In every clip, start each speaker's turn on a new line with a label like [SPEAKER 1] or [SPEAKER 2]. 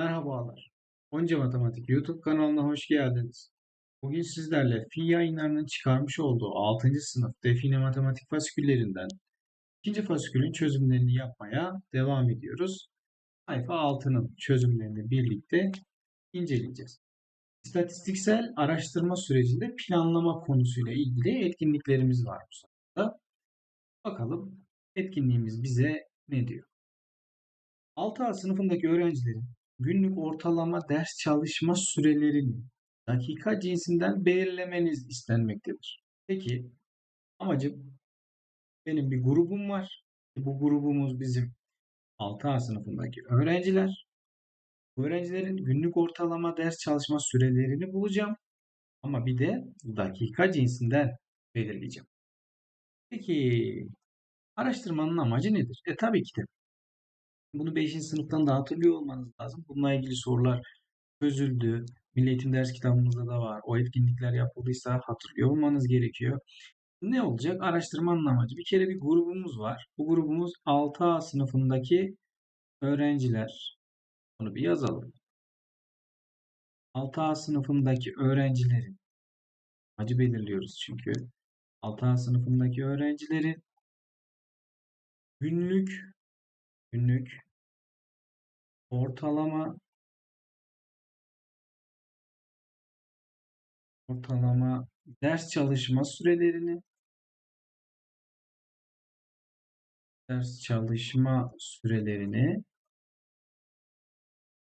[SPEAKER 1] Merhabalar. Onca Matematik YouTube kanalına hoş geldiniz. Bugün sizlerle Fi yayınlarının çıkarmış olduğu 6. sınıf define matematik fasiküllerinden ikinci fasikülün çözümlerini yapmaya devam ediyoruz. Sayfa 6'nın çözümlerini birlikte inceleyeceğiz. İstatistiksel araştırma sürecinde planlama konusuyla ilgili etkinliklerimiz var bu sırada. Bakalım etkinliğimiz bize ne diyor? 6A sınıfındaki öğrencilerin günlük ortalama ders çalışma sürelerini dakika cinsinden belirlemeniz istenmektedir. Peki amacım benim bir grubum var. Bu grubumuz bizim 6A sınıfındaki öğrenciler. Bu öğrencilerin günlük ortalama ders çalışma sürelerini bulacağım. Ama bir de dakika cinsinden belirleyeceğim. Peki araştırmanın amacı nedir? E tabii ki de bunu 5. sınıftan da hatırlıyor olmanız lazım. Bununla ilgili sorular çözüldü. Milli Eğitim ders kitabımızda da var. O etkinlikler yapıldıysa hatırlıyor olmanız gerekiyor. Ne olacak? Araştırmanın amacı. Bir kere bir grubumuz var. Bu grubumuz 6A sınıfındaki öğrenciler. Bunu bir yazalım. 6A sınıfındaki öğrencilerin amacı belirliyoruz çünkü. 6A sınıfındaki öğrencilerin günlük günlük ortalama ortalama ders çalışma sürelerini ders çalışma sürelerini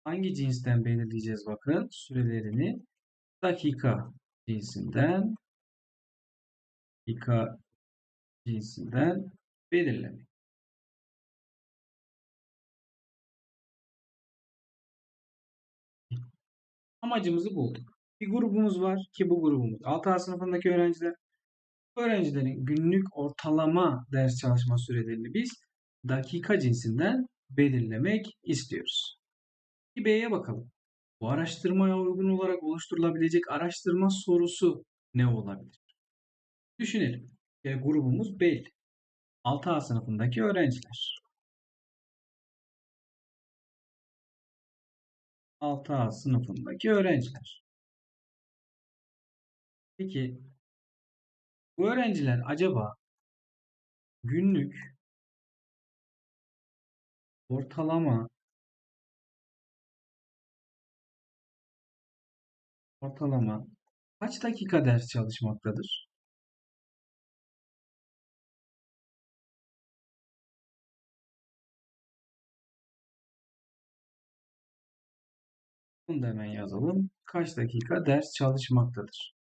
[SPEAKER 1] hangi cinsten belirleyeceğiz bakın sürelerini dakika cinsinden dakika cinsinden belirlemek. Amacımızı bulduk. Bir grubumuz var ki bu grubumuz 6A sınıfındaki öğrenciler. Bu öğrencilerin günlük ortalama ders çalışma sürelerini biz dakika cinsinden belirlemek istiyoruz. B'ye bakalım. Bu araştırmaya uygun olarak oluşturulabilecek araştırma sorusu ne olabilir? Düşünelim. E, grubumuz belli. 6A sınıfındaki öğrenciler. 6A sınıfındaki öğrenciler. Peki bu öğrenciler acaba günlük ortalama ortalama kaç dakika ders çalışmaktadır? Bunu da hemen yazalım. Kaç dakika ders çalışmaktadır?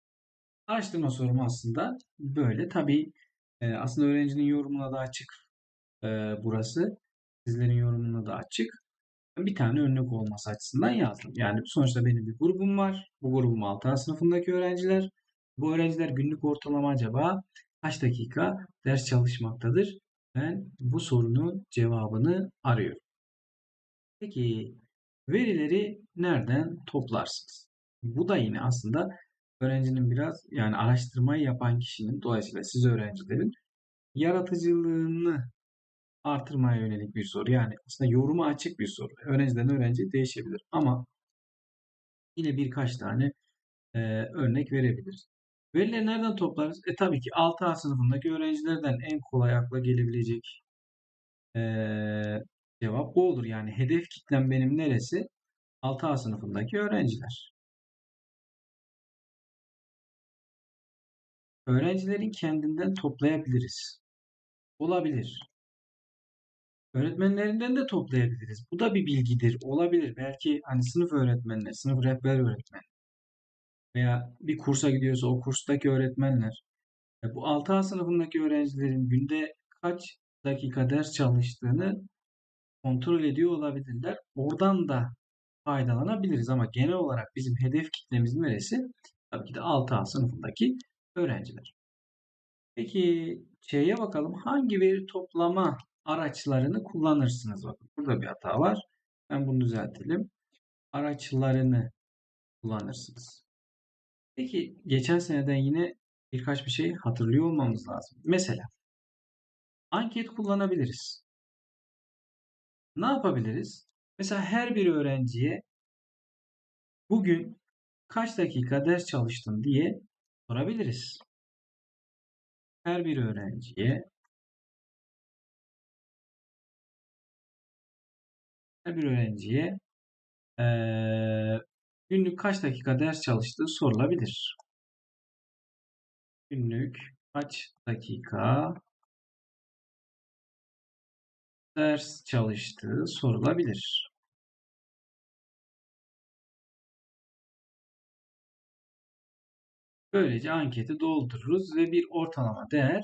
[SPEAKER 1] Araştırma sorum aslında böyle. Tabii e, aslında öğrencinin yorumuna da açık e, burası. Sizlerin yorumuna da açık. Bir tane örnek olması açısından yazdım. Yani sonuçta benim bir grubum var. Bu grubum 6. sınıfındaki öğrenciler. Bu öğrenciler günlük ortalama acaba kaç dakika ders çalışmaktadır? Ben bu sorunun cevabını arıyorum. Peki verileri nereden toplarsınız? Bu da yine aslında öğrencinin biraz yani araştırmayı yapan kişinin dolayısıyla siz öğrencilerin yaratıcılığını artırmaya yönelik bir soru. Yani aslında yoruma açık bir soru. Öğrenciden öğrenci değişebilir ama yine birkaç tane e, örnek verebiliriz. Verileri nereden toplarız? E tabii ki 6A sınıfındaki öğrencilerden en kolay akla gelebilecek e, cevap bu olur. Yani hedef kitlem benim neresi? 6A sınıfındaki öğrenciler. Öğrencilerin kendinden toplayabiliriz. Olabilir. Öğretmenlerinden de toplayabiliriz. Bu da bir bilgidir. Olabilir. Belki hani sınıf öğretmenleri, sınıf rehber öğretmen veya bir kursa gidiyorsa o kurstaki öğretmenler e, bu 6A sınıfındaki öğrencilerin günde kaç dakika ders çalıştığını kontrol ediyor olabilirler. Oradan da faydalanabiliriz ama genel olarak bizim hedef kitlemiz neresi? Tabii ki de 6A sınıfındaki öğrenciler. Peki şeye bakalım. Hangi veri toplama araçlarını kullanırsınız? Bakın burada bir hata var. Ben bunu düzeltelim. Araçlarını kullanırsınız. Peki geçen seneden yine birkaç bir şey hatırlıyor olmamız lazım. Mesela anket kullanabiliriz. Ne yapabiliriz? Mesela her bir öğrenciye bugün kaç dakika ders çalıştın diye sorabiliriz. Her bir öğrenciye her bir öğrenciye eee, günlük kaç dakika ders çalıştığı sorulabilir. Günlük kaç dakika ders çalıştığı sorulabilir. Böylece anketi doldururuz ve bir ortalama değer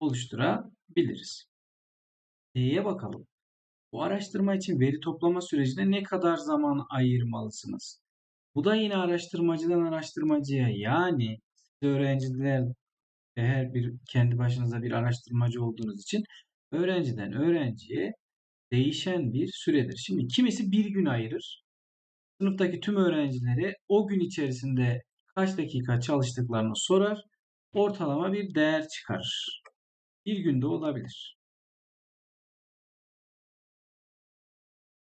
[SPEAKER 1] oluşturabiliriz. D'ye bakalım. Bu araştırma için veri toplama sürecine ne kadar zaman ayırmalısınız? Bu da yine araştırmacıdan araştırmacıya yani öğrenciler ve her bir kendi başınıza bir araştırmacı olduğunuz için öğrenciden öğrenciye değişen bir süredir. Şimdi kimisi bir gün ayırır. Sınıftaki tüm öğrencilere o gün içerisinde kaç dakika çalıştıklarını sorar. Ortalama bir değer çıkarır. Bir günde olabilir.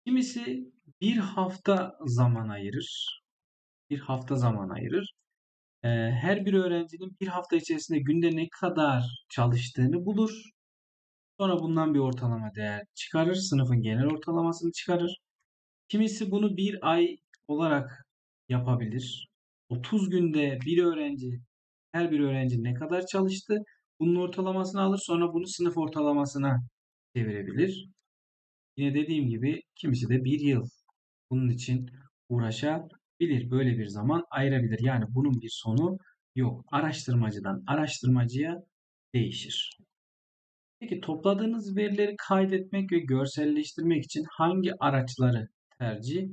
[SPEAKER 1] Kimisi bir hafta zaman ayırır. Bir hafta zaman ayırır. Her bir öğrencinin bir hafta içerisinde günde ne kadar çalıştığını bulur. Sonra bundan bir ortalama değer çıkarır. Sınıfın genel ortalamasını çıkarır. Kimisi bunu bir ay olarak yapabilir. 30 günde bir öğrenci, her bir öğrenci ne kadar çalıştı? Bunun ortalamasını alır. Sonra bunu sınıf ortalamasına çevirebilir. Yine dediğim gibi kimisi de bir yıl bunun için uğraşabilir. Böyle bir zaman ayırabilir. Yani bunun bir sonu yok. Araştırmacıdan araştırmacıya değişir. Peki topladığınız verileri kaydetmek ve görselleştirmek için hangi araçları tercih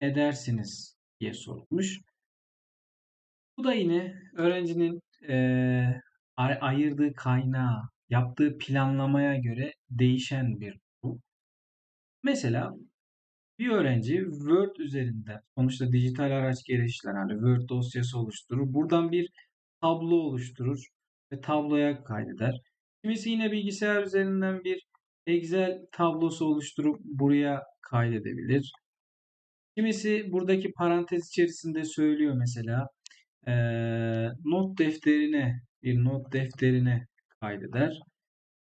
[SPEAKER 1] edersiniz diye sorulmuş. Bu da yine öğrencinin ay- ayırdığı kaynağı, yaptığı planlamaya göre değişen bir durum. Mesela bir öğrenci Word üzerinde sonuçta dijital araç gereçler hani Word dosyası oluşturur. Buradan bir tablo oluşturur ve tabloya kaydeder. Kimisi yine bilgisayar üzerinden bir Excel tablosu oluşturup buraya kaydedebilir. Kimisi buradaki parantez içerisinde söylüyor mesela eee, not defterine bir not defterine kaydeder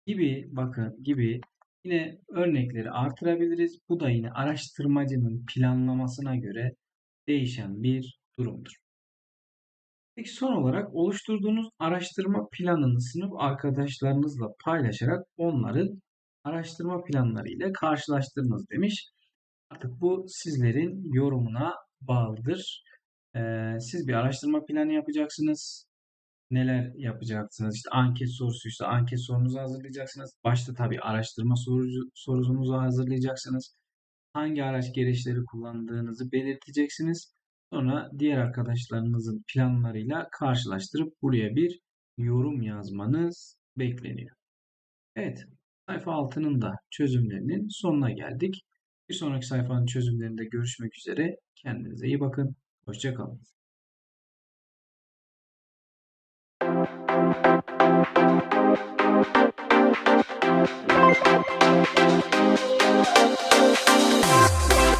[SPEAKER 1] gibi bakın gibi yine örnekleri artırabiliriz. Bu da yine araştırmacının planlamasına göre değişen bir durumdur. Peki son olarak oluşturduğunuz araştırma planını sınıf arkadaşlarınızla paylaşarak onların araştırma planları ile karşılaştırınız demiş. Artık bu sizlerin yorumuna bağlıdır. Ee, siz bir araştırma planı yapacaksınız. Neler yapacaksınız? İşte anket sorusu, işte anket sorunuzu hazırlayacaksınız. Başta tabii araştırma sorucu, sorunuzu hazırlayacaksınız. Hangi araç gereçleri kullandığınızı belirteceksiniz. Sonra diğer arkadaşlarınızın planlarıyla karşılaştırıp buraya bir yorum yazmanız bekleniyor. Evet, sayfa 6'nın da çözümlerinin sonuna geldik. Bir sonraki sayfanın çözümlerinde görüşmek üzere. Kendinize iyi bakın. Hoşçakalın.
[SPEAKER 2] Thank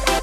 [SPEAKER 2] you.